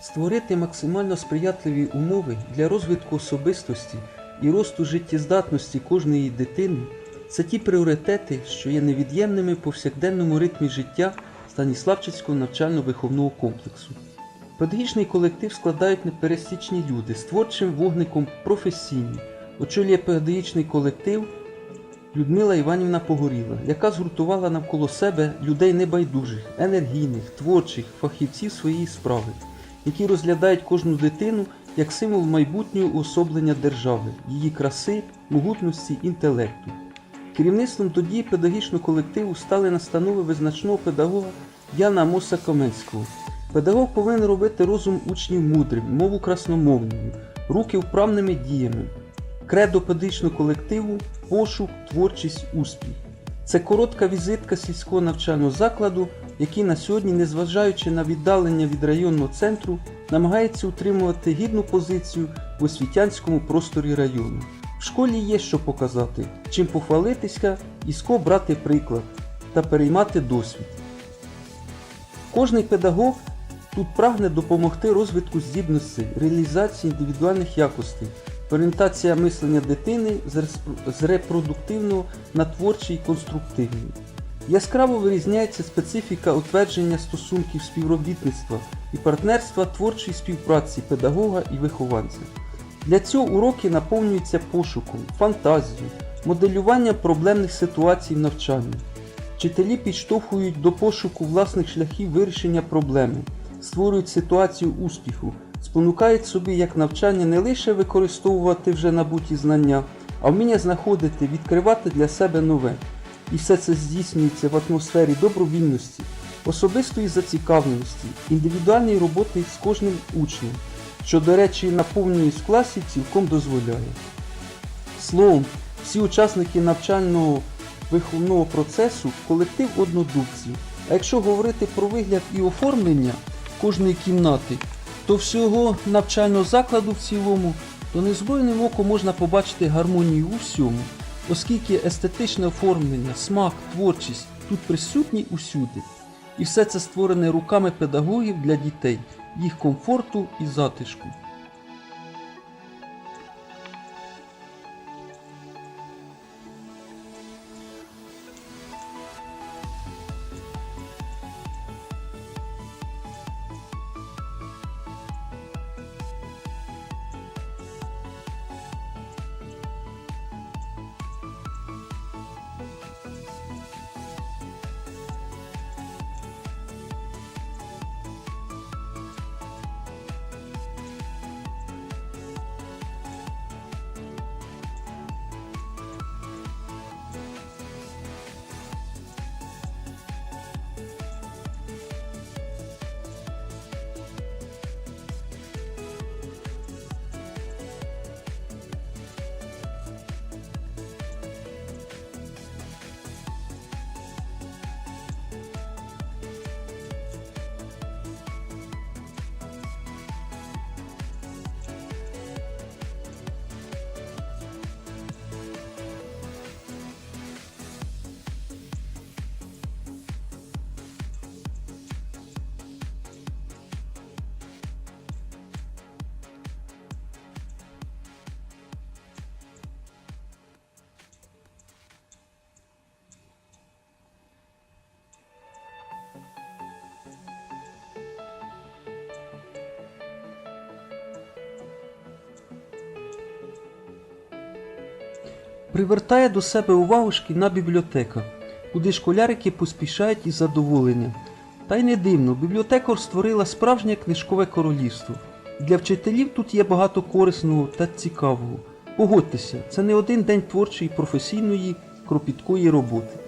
Створити максимально сприятливі умови для розвитку особистості і росту життєздатності кожної дитини це ті пріоритети, що є невід'ємними в повсякденному ритмі життя Станіславчицького навчально-виховного комплексу. Педагогічний колектив складають непересічні люди з творчим вогником професійні. Очолює педагогічний колектив Людмила Іванівна Погоріла, яка згуртувала навколо себе людей небайдужих, енергійних, творчих, фахівців своєї справи, які розглядають кожну дитину як символ майбутнього уособлення держави, її краси, могутності, інтелекту. Керівництвом тоді педагогічного колективу стали настанови визначного педагога Яна Амоса Каменського. Педагог повинен робити розум учнів мудрим, мову красномовною, руки вправними діями. Кредо педагогічного колективу пошук, творчість, успіх. Це коротка візитка сільського навчального закладу, який на сьогодні, незважаючи на віддалення від районного центру, намагається утримувати гідну позицію в освітянському просторі району. В школі є що показати, чим похвалитися і з кого брати приклад та переймати досвід. Кожний педагог тут прагне допомогти розвитку здібностей, реалізації індивідуальних якостей, орієнтація мислення дитини з репродуктивного на творчий і конструктивний. Яскраво вирізняється специфіка утвердження стосунків співробітництва і партнерства творчої співпраці педагога і вихованця. Для цього уроки наповнюються пошуком, фантазією, моделюванням проблемних ситуацій в навчанні. Вчителі підштовхують до пошуку власних шляхів вирішення проблеми, створюють ситуацію успіху, спонукають собі як навчання не лише використовувати вже набуті знання, а вміння знаходити, відкривати для себе нове. І все це здійснюється в атмосфері добровільності, особистої зацікавленості, індивідуальної роботи з кожним учнем, що, до речі, наповнюється в класі цілком дозволяє. Словом, всі учасники навчального виховного процесу колектив однодумців. А якщо говорити про вигляд і оформлення кожної кімнати, то всього навчального закладу в цілому, то незброєним оком можна побачити гармонію у всьому, оскільки естетичне оформлення, смак, творчість тут присутні усюди. І все це створене руками педагогів для дітей, їх комфорту і затишку. Привертає до себе увагу шкільна бібліотека, куди школярики поспішають із задоволенням. Та й не дивно, бібліотекар створила справжнє книжкове королівство. Для вчителів тут є багато корисного та цікавого. Погодьтеся, це не один день творчої, професійної, кропіткої роботи.